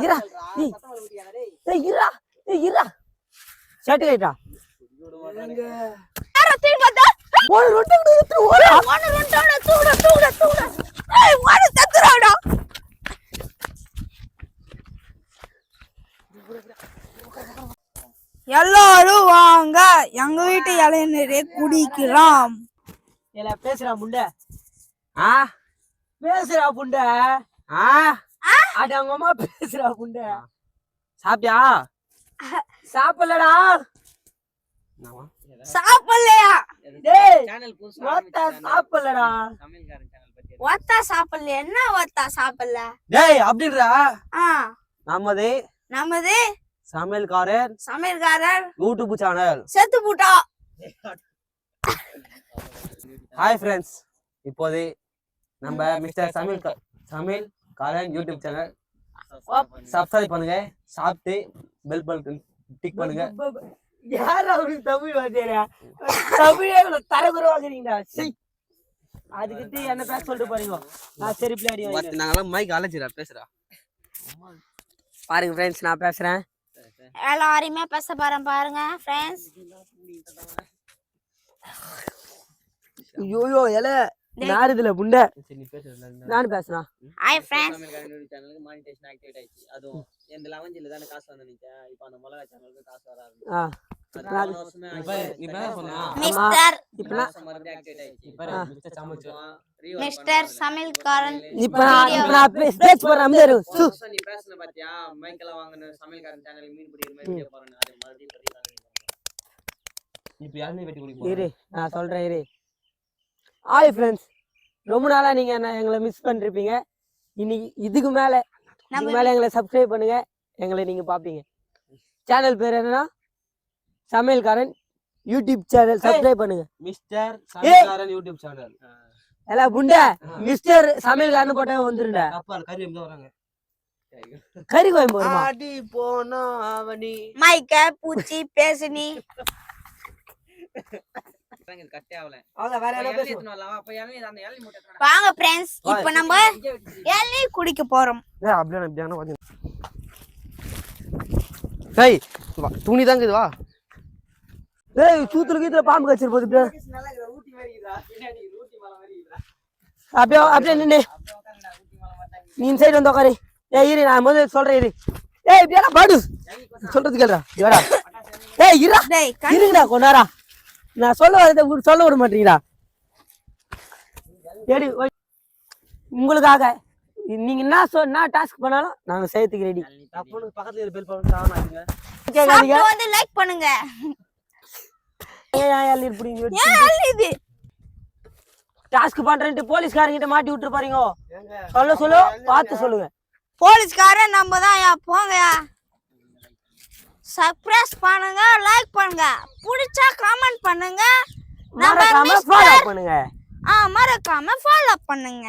இரா ஏய் இரா ஏய் இரா ஷர்ட் கைட்டா யாரோ தூக்கி பார்த்தா ஒரு ரொட்டி கொடுத்து ஒரு ஒன்னு ரெண்டு தூட தூட தூட. ஏய் தத்துறாடா எல்லாரும் வாங்க. எங்க வீட்டு இளைஞரே குடிக்கலாம். ஏல பேசுறா முண்டை ஆ? பேசுறா புண்டை. ஆ? அட அவங்க அம்மா பேசுறா புண்டை சாப்பிட்டியா? சாப்பிடலடா. சாப்பிடலையா? ஒத்த சாப்பிடலடா. சமையல்காரன் சேனல் பத்தி ஒத்தா சாப்பிடல என்ன ஒத்தா சாப்பிடல? டேய் அப்படின்றா. நமது நமது சமையல்காரன் சமையல்காரர் யூடியூப் சேனல் செத்து போட்டா. ஹாய் ஃப்ரெண்ட்ஸ் இப்போது நம்ம மிஸ்டர் சமையல் சமையல் காரன் யூடியூப் சேனல் சப்ஸ்கிரைப் பண்ணுங்க. சாப்பிட்டு பெல் பட்டன் டிக் பண்ணுங்க. யார் அவருக்கு தமிழ் வாத்தியாரா? தமிழே இவ்வளவு தரகுற வாங்குறீங்களா அதுக்கிட்ட என்ன பேச சொல்லிட்டு போறீங்க? நான் சரி பிள்ளைடி நாங்கெல்லாம் மைக் அலைச்சிரா பேசுறா. பாருங்க ஃப்ரெண்ட்ஸ் நான் பேசுறேன். எல்லாரையுமே பேச போறேன் பாருங்க ஃப்ரெண்ட்ஸ் ஐயோ இல. நாருதுல புண்டை. நான் ஹாய் யூடியூப் சேனலுக்கு மானிட்டேஷன் ஆக்டிவேட் ஆயிடுச்சு. அதுவும் இந்த லெவன்ஜில தானே காசு வந்து நிக்க? இப்போ அந்த மிளகா சேனலுக்கு காசு வர ஆரம்பிச்சு. ஆ. மிஸ்டர் இப்ப நான் மறுபடியும் ஆக்டிவேட் ஆயிடுச்சு. பாரு மிஸ்டர் சமைச்சு. Rework மிஸ்டர் பண்ணாங்க. சமையல்காரன் இப்ப நான் இப்ப நான் ஸ்டேஜ் போறேன் அமைதியா போன சு. வருஷம் நீ பேசுன பாத்தியா? மைக் எல்லாம் வாங்கின சமையல்காரன் சேனல் மீன் பிடிக்கிற மாதிரி வீடியோ போறேன் அது மறுபடியும் பதிவு இப்ப யாருமே வெட்டி குடி இரு நான் சொல்றேன் இரு. ஹாய் ஃப்ரெண்ட்ஸ் ரொம்ப நாளா நீங்க என்ன எங்களை மிஸ் பண்ணிருப்பீங்க. இன்னைக்கு இதுக்கு மேல இதுக்கு மேல எங்களை சப்ஸ்கிரைப் பண்ணுங்க. எங்களை நீங்க பாப்பீங்க. சேனல் பேர் என்னன்னா சமையல்காரன் யூடியூப் சேனல் சப்ஸ்கிரைப் பண்ணுங்க. மிஸ்டர் சமையல்காரன் யூடியூப் சேனல் எல்லாம் புண்டை மிஸ்டர் சமையல்காரன் போட்டா வந்துருண்டா கப்பல் கறி எங்க வராங்க. கறி கோயம்பு வருமா? ஆடி போனா அவனி. மைக்க பூச்சி பேசுனி. பண்ணுங்க கட்டே ஆகல அவ்வளவுதான் வேற என்ன இளநீ பேசுவோம் எடுத்துன்னு வரலாம். அப்ப இளநீ அந்த இளநீ மூட்டை எடுத்துன்னு வா. வாங்க ஃப்ரெண்ட்ஸ் இப்போ நம்ம. இளநீ குடிக்க போறோம் ஏய், அப்படியே அப்படியே வந்து ஏய் வா, துணி தாங்க இது வா ஏய் சூத்துல கீத்துல பாம்பு. நல்லா இருக்குதா? ஊட்டி மாதிரி இருக்குதா? பின்னாடி ஊட்டி மலை மாதிரி இருக்குதா? அப்படியே அப்படியே தான் நீ சைடு வந்து உட்காரு ஏய் இரு நான் முதல்ல சொல்றேன் இரு ஏய் இப்படியா பாடு சொல்றது கேளுடா இவரா ஏய் இருடா டேய் இருங்கடா கொண்டாரா நான் சொல்ல வரதை சொல்ல விட ஓய். உங்களுக்காக. நீங்க என்ன சொ என்ன டாஸ்க் பண்ணாலும் நாங்க செய்யறதுக்கு ரெடி பக்கத்துல பெல் கேட்காதீங்க வந்து லைக் பண்ணுங்க. ஏன் ஏன் இது டாஸ்க் பண்றேன்ட்டு போலீஸ்காரங்கிட்ட மாட்டி விட்டு பாருங்க சொல்ல சொல்லு பார்த்து சொல்லுங்க. போலீஸ்காரன் நம்ம தான் யா போங்க? சப்ஸ்கிரைப் பண்ணுங்க லைக் பண்ணுங்க. பிடிச்சா கமெண்ட் பண்ணுங்க. மறக்காம ஃபாலோ பண்ணுங்க. ஆ மறக்காம ஃபாலோ பண்ணுங்க.